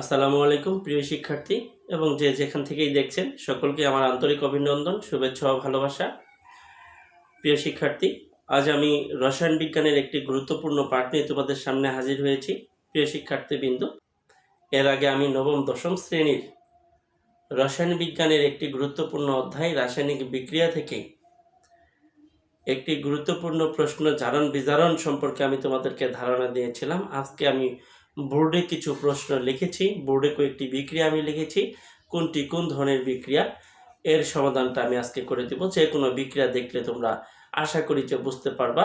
আসসালামু আলাইকুম, প্রিয় শিক্ষার্থী, এবং যে যেখান থেকেই দেখছেন, সকলকে আমার আন্তরিক অভিনন্দন, শুভেচ্ছা ও ভালোবাসা। প্রিয় শিক্ষার্থী, আজ আমি রসায়ন বিজ্ঞানের একটি গুরুত্বপূর্ণ পাঠ নিয়ে তোমাদের সামনে হাজির হয়েছি, প্রিয় শিক্ষার্থী বিন্দু এর আগে আমি নবম, দশম শ্রেণির রসায়ন বিজ্ঞানের একটি গুরুত্বপূর্ণ অধ্যায়, রাসায়নিক বিক্রিয়া থেকে একটি গুরুত্বপূর্ণ প্রশ্ন জারণ বিজারণ সম্পর্কে আমি তোমাদেরকে ধারণা দিয়েছিলাম। আজকে আমি বোর্ডে কিছু প্রশ্ন লিখেছি, বোর্ডে কয়েকটি বিক্রিয়া আমি লিখেছি, কোনটি কোন ধরনের বিক্রিয়া, এর সমাধানটা আমি আজকে করে দেব। যে কোনো বিক্রিয়া দেখলে তোমরা আশা করি যে বুঝতে পারবা।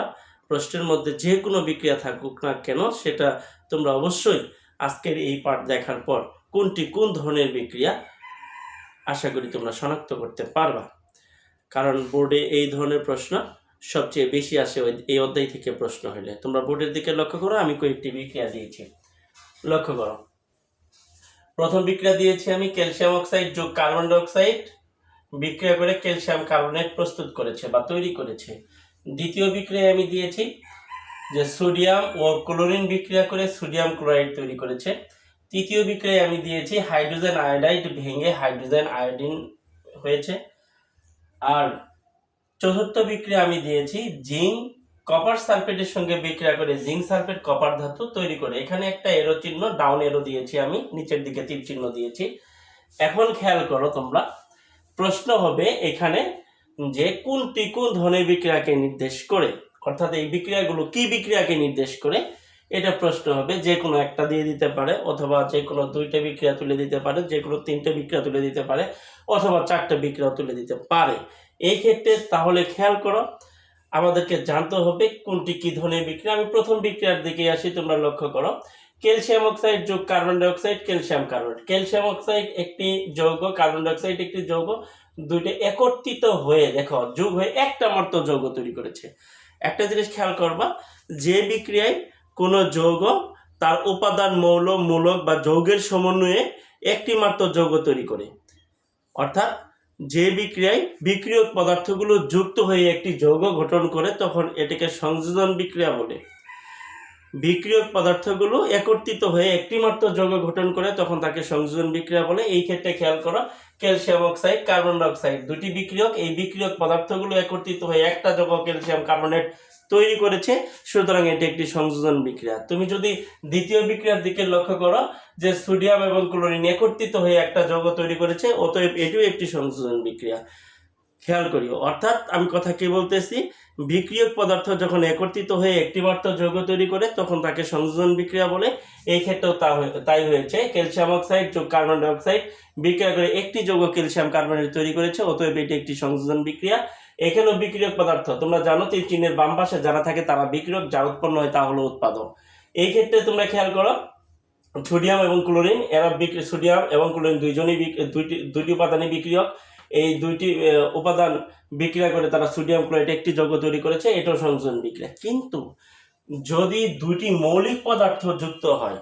প্রশ্নের মধ্যে যে কোনো বিক্রিয়া থাকুক না কেন, সেটা তোমরা অবশ্যই আজকের এই পাঠ দেখার পর কোনটি কোন ধরনের বিক্রিয়া, আশা করি তোমরা শনাক্ত করতে পারবা। কারণ বোর্ডে এই ধরনের প্রশ্ন সবচেয়ে বেশি আসে এই অধ্যায় থেকে প্রশ্ন হলে। তোমরা বোর্ডের দিকে লক্ষ্য করো, আমি কয়েকটি বিক্রিয়া দিয়েছি। লক্ষ্য করো। প্রথম বিক্রিয়া দিয়েছি আমি ক্যালসিয়াম অক্সাইড যোগ কার্বন ডাইঅক্সাইড। বিক্রিয়া করে ক্যালসিয়াম কার্বনেট প্রস্তুত করেছে বা তৈরি করেছে। দ্বিতীয় বিক্রিয়া আমি দিয়েছি যে সোডিয়াম ও ক্লোরিন বিক্রিয়া করে সোডিয়াম ক্লোরাইড তৈরি করেছে। তৃতীয় বিক্রিয়া আমি দিয়েছি হাইড্রোজেন আয়োডাইড ভেঙে হাইড্রোজেন আয়োডিন হয়েছে। আর চতুর্থ বিক্রিয়া আমি দিয়েছি জিঙ্ক কপার সালফেটের সঙ্গে বিক্রিয়া করে জিঙ্ক সালফেট কপার ধাতু তৈরি করে। এখানে একটা এরো চিহ্ন ডাউন এরো দিয়েছি আমি, নিচের দিকে তীর চিহ্ন দিয়েছি। এখন খেয়াল করো তোমরা, প্রশ্ন হবে এখানে যে কোনটি কোন ধরনের বিক্রিয়াকে নির্দেশ করে? অর্থাৎ এই বিক্রিয়াগুলো কি বিক্রিয়াকে নির্দেশ করে? এটা প্রশ্ন হবে, যে কোনো একটা দিয়ে দিতে পারে, অথবা যে কোনো দুইটা বিক্রিয়া তুলে দিতে পারে, যে কোনো তিনটে বিক্রিয়া তুলে দিতে পারে, অথবা চারটে বিক্রিয়া তুলে দিতে পারে। এই ক্ষেত্রে তাহলে খেয়াল করো আমাদেরকে জানতে হবে কোনটি কি ধরনের বিক্রিয়া। আমি প্রথম বিক্রিয়ার দিকে আসি, তোমরা লক্ষ্য করো। ক্যালসিয়াম অক্সাইড যোগ carbon dioxide, calcium carbonate. Calcium oxide একটি যৌগ, কার্বন ডাইঅক্সাইড একটি যৌগ, দুইটা একত্রিত হয়ে, দেখো, যোগ হয়ে একটা মাত্র যৌগ তৈরি করেছে। একটা জিনিস খেয়াল করবা, যে বিক্রিয়ায় কোনো যৌগ তার উপাদান, মৌল, মূলক বা যৌগের সমন্বয়ে একটি মাত্র যৌগ তৈরি করে। অর্থাৎ যে বিক্রিয়ায় বিক্রিয়ক পদার্থগুলো যুক্ত হয়ে একটি যৌগ গঠন করে তখন এটাকে সংযোজন বিক্রিয়া বলে। বিক্রিয়ক পদার্থগুলো একত্রিত হয়ে একটি মাত্র যৌগ গঠন করে তখন তাকে সংযোজন বিক্রিয়া বলে। এই ক্ষেত্রে খেয়াল করো, ক্যালসিয়াম অক্সাইড, কার্বন ডাইঅক্সাইড দুটি বিক্রিয়ক। এই বিক্রিয়ক পদার্থগুলো একত্রিত হয়ে একটা যৌগ, ক্যালসিয়াম কার্বনেট তৈরি করেছে, সুতরাং এটি একটি সংযোজন বিক্রিয়া। তুমি যদি দ্বিতীয় বিক্রিয়ার দিকে লক্ষ্য করো, যে সোডিয়াম এবং ক্লোরিন একত্রিত হয়ে একটা যৌগ তৈরি করেছে, অতএব এটিও একটি সংযোজন বিক্রিয়া। খেয়াল করিও, অর্থাৎ আমি কথা কি বলতেছি? বিক্রিয়ক পদার্থ যখন একত্রিত হয়ে একটি মাত্র যৌগ তৈরি করে, তখন তাকে সংযোজন বিক্রিয়া বলে। এই ক্ষেত্রেও তা তাই হয়েছে। ক্যালসিয়াম অক্সাইড যোগ কার্বন ডাইঅক্সাইড বিক্রিয়া করে একটি যৌগ ক্যালসিয়াম কার্বনেট তৈরি করেছে, অতএব এটি একটি সংযোজন বিক্রিয়া। এখানেও বিক্রিয়ক পদার্থ। তোমরা জানো তীর চিহ্নের বাম পাশে যারা থাকে তারা বিক্রিয়ক যা উৎপন্ন হয় তা হলো উৎপাদক এই ক্ষেত্রে তোমরা খেয়াল করো, সোডিয়াম এবং ক্লোরিন, এরা সোডিয়াম এবং ক্লোরিন দুইজনই দুইটি দুইটি উপাদানই বিক্রিয়ক। এই দুইটি উপাদান বিক্রিয়া করে তারা সোডিয়াম ক্লোরাইড একটি যৌগ তৈরি করেছে, এটাও সংযোজন বিক্রিয়া। কিন্তু যদি দুইটি মৌলিক পদার্থ যুক্ত হয়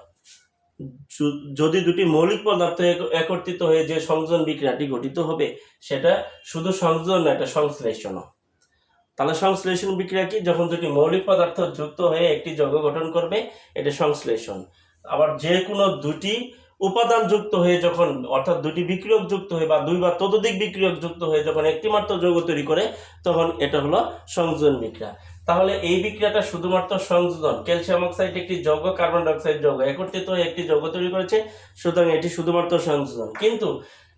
যদি দুটি মৌলিক পদার্থ একত্রিত হয়ে যে সংযোজন বিক্রিয়াটি গঠিত হবে, সেটা শুধু সংযোজন না, এটা সংশ্লেষণ তাহলে সংশ্লেষণ বিক্রিয়া কি? যখন দুটি মৌলিক পদার্থ যুক্ত হয়ে একটি যৌগ গঠন করবে, এটা সংশ্লেষণ। আবার যে কোনো দুটি উপাদান যুক্ত হয়ে যখন, অর্থাৎ দুটি বিক্রিয়ক যুক্ত হয়ে বা দুই বা ততোধিক বিক্রিয়ক যুক্ত হয়ে যখন একটি মাত্র যৌগ তৈরি করে, তখন এটা হলো সংযোজন বিক্রিয়া। তাহলে এই বিক্রিয়াটা শুধুমাত্র সংযোজন, ক্যালসিয়াম অক্সাইড একটি যৌগ, কার্বন ডাইঅক্সাইড যৌগ। একত্রিত একটি যৌগ তৈরি করেছে, সুতরাং এটি শুধুমাত্র সংযোজন। কিন্তু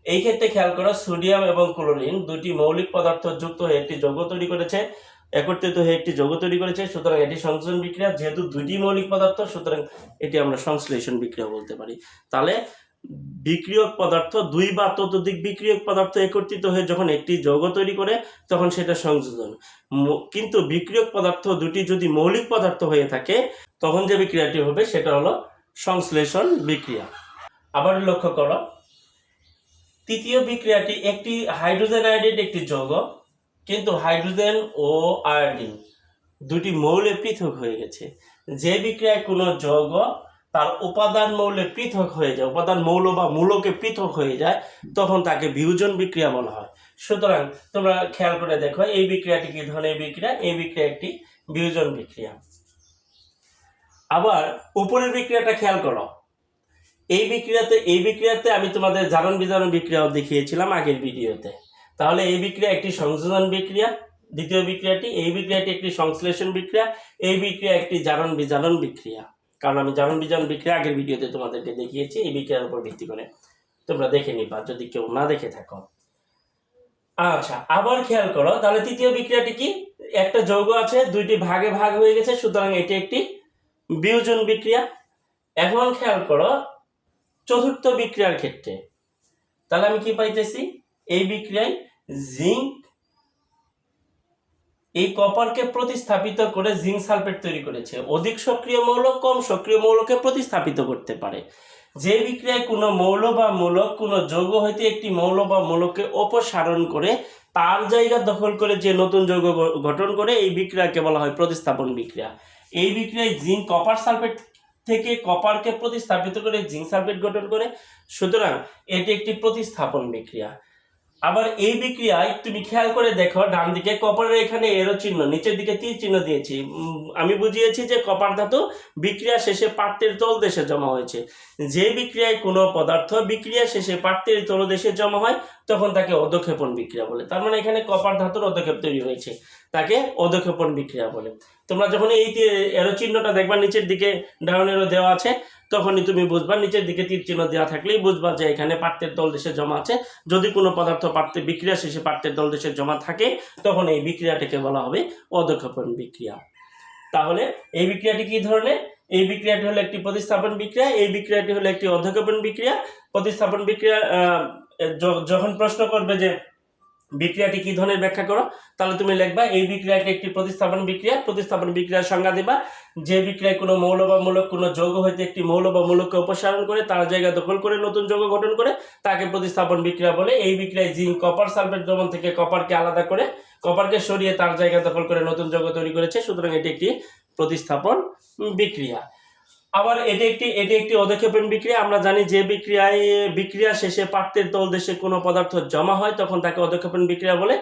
এই ক্ষেত্রে খেয়াল করো, সোডিয়াম এবং ক্লোরিন দুটি মৌলিক পদার্থ যুক্ত হয়ে একটি যৌগ তৈরি করেছে, একত্রিত হয়ে একটি যৌগ তৈরি করেছে, সুতরাং এটি সংযোজন বিক্রিয়া, যেহেতু দুটি মৌলিক পদার্থ, সুতরাং এটি আমরা সংশ্লেষণ বিক্রিয়া বলতে পারি। তাহলে বিক্রিয়ক পদার্থ, দুই বা ততোধিক বিক্রিয়ক পদার্থ একত্রিত হয়ে যখন একটি যৌগ তৈরি করে, তখন সেটা সংযোজন। কিন্তু বিক্রিয়ক পদার্থ দুটি যদি মৌলিক পদার্থ হয়ে থাকে, তখন যে বিক্রিয়াটি হবে সেটা হলো সংশ্লেষণ বিক্রিয়া। আবার লক্ষ্য করো, তৃতীয় বিক্রিয়াটি একটি হাইড্রোজেন আয়োডাইড একটি যৌগ, কিন্তু হাইড্রোজেন ও আয়োডিন দুটি মৌলে পৃথক হয়ে গেছে। যে বিক্রিয়ায় কোনো যৌগ তার উপাদান মৌলে পৃথক হয়ে যায়, উপাদান মৌল বা মূলকে পৃথক হয়ে যায়, তখন তাকে বিয়োজন বিক্রিয়া বলা হয়। সুতরাং তোমরা খেয়াল করে দেখো, এই বিক্রিয়াটি কি ধরনের বিক্রিয়া? এই বিক্রিয়া একটি বিয়োজন বিক্রিয়া। আবার উপরের বিক্রিয়াটা খেয়াল করো। এই বিক্রিয়াতে এই বিক্রিয়াতে আমি তোমাদের জারণ বিজারণ বিক্রিয়াও দেখিয়েছিলাম আগের ভিডিওতে। তাহলে এই বিক্রিয়া একটি সংযোজন বিক্রিয়া, দ্বিতীয় বিক্রিয়াটি, এই বিক্রিয়াটি একটি সংশ্লেষণ বিক্রিয়া, এই বিক্রিয়া একটি জারণ বিজারণ বিক্রিয়া। কারণ আমি জারণ বিজারণ বিক্রিয়া আগের ভিডিওতে তোমাদেরকে দেখিয়েছি, এই বিক্রিয়ার উপর ভিত্তি করে তোমরা দেখে নিবা, যদি কেউ না দেখে থাকো। আচ্ছা আবার খেয়াল করো, তাহলে তৃতীয় বিক্রিয়াটি কি? একটা যৌগ আছে, দুইটি ভাগে ভাগ হয়ে গেছে, সুতরাং এটি একটি বিয়োজন বিক্রিয়া। এখন খেয়াল করো, চতুর্থ বিক্রিয়ার ক্ষেত্রে, তাহলে আমি কি পাইতেছি? এই বিক্রিয়ায় জিঙ্ক এই কপারকে প্রতিস্থাপিত করে জিঙ্ক সালফেট তৈরি করেছে। অধিক সক্রিয় মৌল, কম সক্রিয় মৌলকে প্রতিস্থাপিত করতে পারে। যে বিক্রিয়ায় কোনো মৌল বা মূলক, কোনো যৌগ হইতে একটি মৌল বা মূলককে অপসারণ করে, তার জায়গা দখল করে যে নতুন যৌগ গঠন করে, এই বিক্রিয়াকে বলা হয় প্রতিস্থাপন বিক্রিয়া। এই বিক্রিয়ায় জিঙ্ক, কপার সালফেট থেকে কপারকে প্রতিস্থাপিত করে জিঙ্ক সালফেট গঠন করে, সুতরাং এটি একটি প্রতিস্থাপন বিক্রিয়া। আবার এই বিক্রিয়ায় তুমি খেয়াল করে দেখো, ডান দিকে কপারের এখানে এরো চিহ্ন, নিচের দিকে তীর চিহ্ন দিয়েছি। আমি বুঝিয়েছি যে কপার ধাতু বিক্রিয়া শেষে পাত্রের তলদেশে জমা হয়েছে। যে বিক্রিয়ায় কোনো পদার্থ বিক্রিয়া শেষে পাত্রের তলদেশে জমা হয়, তখন তাকে অধক্ষেপণ বিক্রিয়া বলে। তার মানে এখানে কপার ধাতুর অধক্ষেপ তৈরি হয়েছে। তাকে অধক্ষেপণ বিক্রিয়া বলে। তোমরা যখন এই এরো চিহ্নটা দেখবা নিচের দিকে, ডাউন এরো দেওয়া আছে, তখনই তুমি বুঝবা, নিচের দিকে তীর চিহ্ন দেওয়া থাকলেই বুঝবা যে এখানে পাত্রের তলদেশে জমা আছে। যদি কোনো পদার্থ পাত্রে বিক্রিয়া শেষে পাত্রের তলদেশে জমা থাকে, তখন এই বিক্রিয়াটাকে বলা হবে অধক্ষেপণ বিক্রিয়া। তাহলে এই বিক্রিয়াটি কি ধরনের এই বিক্রিয়াটি হলো একটি প্রতিস্থাপন বিক্রিয়া, এই বিক্রিয়াটি হলো একটি অধক্ষেপণ বিক্রিয়া। প্রতিস্থাপন বিক্রিয়া যখন প্রশ্ন করবে যে বিক্রিয়াটি কি ধরনের ব্যাখ্যা করো? তাহলে তুমি লিখবা, এই বিক্রিয়াটি একটি প্রতিস্থাপন বিক্রিয়া, প্রতিস্থাপন বিক্রিয়ার সংজ্ঞা দিবা। যে বিক্রিয়ায় কোনো মৌল বা মূলক কোনো যৌগ হইতে একটি মৌল বা মূলককে অপসারণ করে, তার জায়গা দখল করে নতুন যৌগ গঠন করে, তাকে প্রতিস্থাপন বিক্রিয়া বলে। এই বিক্রিয়ায় জিঙ্ক, কপার সালফেট দ্রবণ থেকে কপারকে আলাদা করে, কপারকে সরিয়ে তার জায়গা দখল করে নতুন যৌগ তৈরি করেছে। সুতরাং এটি একটি প্রতিস্থাপন বিক্রিয়া। আবার এটি একটি এটি একটি অধক্ষেপণ বিক্রিয়া। আমরা জানি যে বিক্রিয়ায়, বিক্রিয়া শেষে পাত্রের তলদেশে কোনো পদার্থ জমা হয়, তখন তাকে অধক্ষেপণ বিক্রিয়া বলে।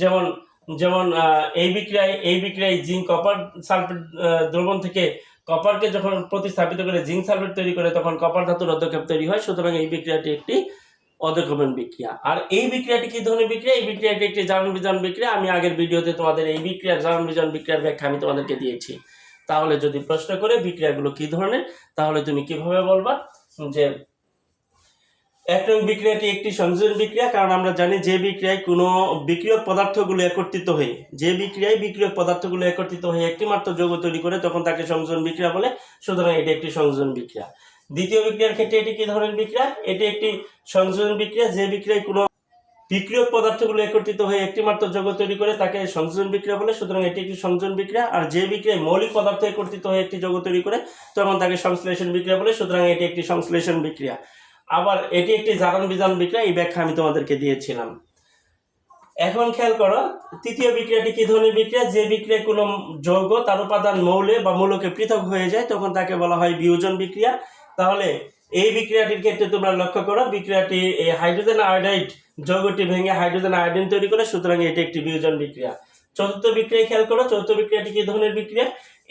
যেমন যেমন এই বিক্রিয়ায় এই বিক্রিয়ায় জিঙ্ক, কপার সালফেট দ্রবণ থেকে কপারকে যখন প্রতিস্থাপিত করে জিঙ্ক সালফেট তৈরি করে, তখন কপার ধাতুর অধক্ষেপ তৈরি হয়। সুতরাং এই বিক্রিয়াটি একটি অধক্ষেপণ বিক্রিয়া। আর এই বিক্রিয়াটি কি ধরনের বিক্রিয়া? এই বিক্রিয়াটি একটি জারণ বিজারণ বিক্রিয়া। আমি আগের ভিডিওতে তোমাদের এই বিক্রিয়া, জারণ বিজারণ বিক্রিয়ার ব্যাখ্যা আমি তোমাদেরকে দিয়েছি। তাহলে যদি প্রশ্ন করে বিক্রিয়াগুলো কি ধরনের, তাহলে তুমি কীভাবে বলবা? যে এক নং বিক্রিয়াটি একটি সংযোজন বিক্রিয়া, কারণ আমরা জানি যে বিক্রিয়ায় কোনো বিক্রিয়ক পদার্থগুলো একত্রিত হয়ে, যে বিক্রিয়ায় বিক্রিয়ক পদার্থগুলো একত্রিত হয়ে একটি মাত্র যৌগ তৈরি করে তখন তাকে সংযোজন বিক্রিয়া বলে, সুতরাং এটি একটি সংযোজন বিক্রিয়া। দ্বিতীয় বিক্রিয়ার ক্ষেত্রে এটি কি ধরনের বিক্রিয়া? এটি একটি সংযোজন বিক্রিয়া, যে বিক্রিয়ায় কোনো বিক্রিয়ক পদার্থগুলো একত্রিত হয়ে একটি মাত্র যৌগ তৈরি করে তাকে সংযোজন বিক্রিয়া বলে। সুতরাং এটি একটি সংযোজন বিক্রিয়া, আর যে বিক্রিয়ায় মৌলিক পদার্থ একত্রিত হয়ে একটি যৌগ তৈরি করে, তখন তাকে সংশ্লেষণ বিক্রিয়া বলে। সুতরাং এটি একটি সংশ্লেষণ বিক্রিয়া। আবার এটি একটি জারণ বিজারণ বিক্রিয়া, এই ব্যাখ্যা আমি তোমাদেরকে দিয়েছিলাম। এখন খেয়াল করো, তৃতীয় বিক্রিয়াটি কি ধরনের বিক্রিয়া? যে বিক্রিয়ায় কোনো যৌগ, তার উপাদান মৌলে বা মৌলকে পৃথক হয়ে যায়, তখন তাকে বলা হয় বিয়োজন বিক্রিয়া। তাহলে এই বিক্রিয়াটির ক্ষেত্রে তোমরা লক্ষ্য করো, বিক্রিয়াটি হাইড্রোজেন আয়োডাইড যৌগটি ভেঙে হাইড্রোজেন আয়োডিন তৈরি করে, সুতরাং এটি একটি বিয়োজন বিক্রিয়া। চতুর্থ বিক্রিয়া খেয়াল করো, চতুর্থ বিক্রিয়াটি কি ধরনের বিক্রিয়া?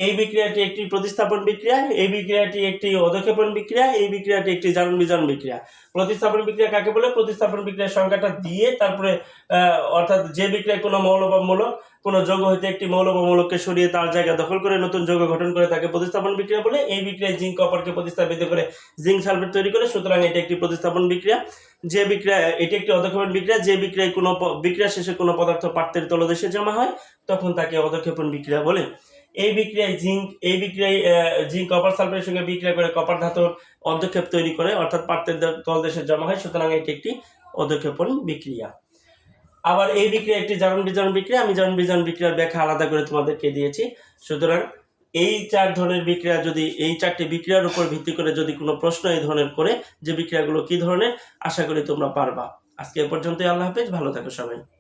এই বিক্রিয়াটি একটি প্রতিস্থাপন বিক্রিয়া, এই বিক্রিয়াটি একটি অধক্ষেপণ বিক্রিয়া, এই বিক্রিয়াটি একটি জারণ বিজারণ বিক্রিয়া। প্রতিস্থাপন বিক্রিয়া কাকে বলে? প্রতিস্থাপন বিক্রিয়ার সংখ্যাটা দিয়ে তারপরে অর্থাৎ যে বিক্রিয়ায় কোনো মৌল বা মূলক কোনো যৌগ হইতে একটি মৌল বা মূলককে সরিয়ে তার জায়গা দখল করে নতুন যৌগ গঠন করে তাকে প্রতিস্থাপন বিক্রিয়া বলে, এই বিক্রিয়ায় জিঙ্ক কপারকে প্রতিস্থাপিত করে জিঙ্ক সালফেট তৈরি করে, সুতরাং এটি একটি প্রতিস্থাপন বিক্রিয়া। যে বিক্রিয়া এটি একটি অধক্ষেপণ বিক্রিয়া, যে বিক্রিয়ায় কোনো বিক্রিয়া শেষে কোনো পদার্থ পাত্রের তলদেশে জমা হয়, তখন তাকে অধক্ষেপণ বিক্রিয়া বলে। এই বিক্রিয়ায় জিঙ্ক এই বিক্রিয়ায় জিঙ্ক কপার সালফেটের সঙ্গে বিক্রিয়া করে কপার ধাতুর অধক্ষেপ তৈরি করে, অর্থাৎ পাত্রের দ- তলদেশে জমা হয়, সুতরাং এটি একটি অধক্ষেপণ বিক্রিয়া। আবার এই বিক্রিয়া একটি জারণ বিজারণ বিক্রিয়া, আমি জারণ বিজারণ বিক্রিয়ার ব্যাখ্যা আলাদা করে তোমাদেরকে দিয়েছি। সুতরাং এই চার ধরনের বিক্রিয়া যদি, এই চারটি বিক্রিয়ার উপর ভিত্তি করে যদি কোনো প্রশ্ন এই ধরনের করে, যে বিক্রিয়াগুলো কি ধরনের, আশা করি তোমরা পারবা। আজকে এ পর্যন্তই, আল্লাহ হাফেজ, ভালো থাকো সবাই।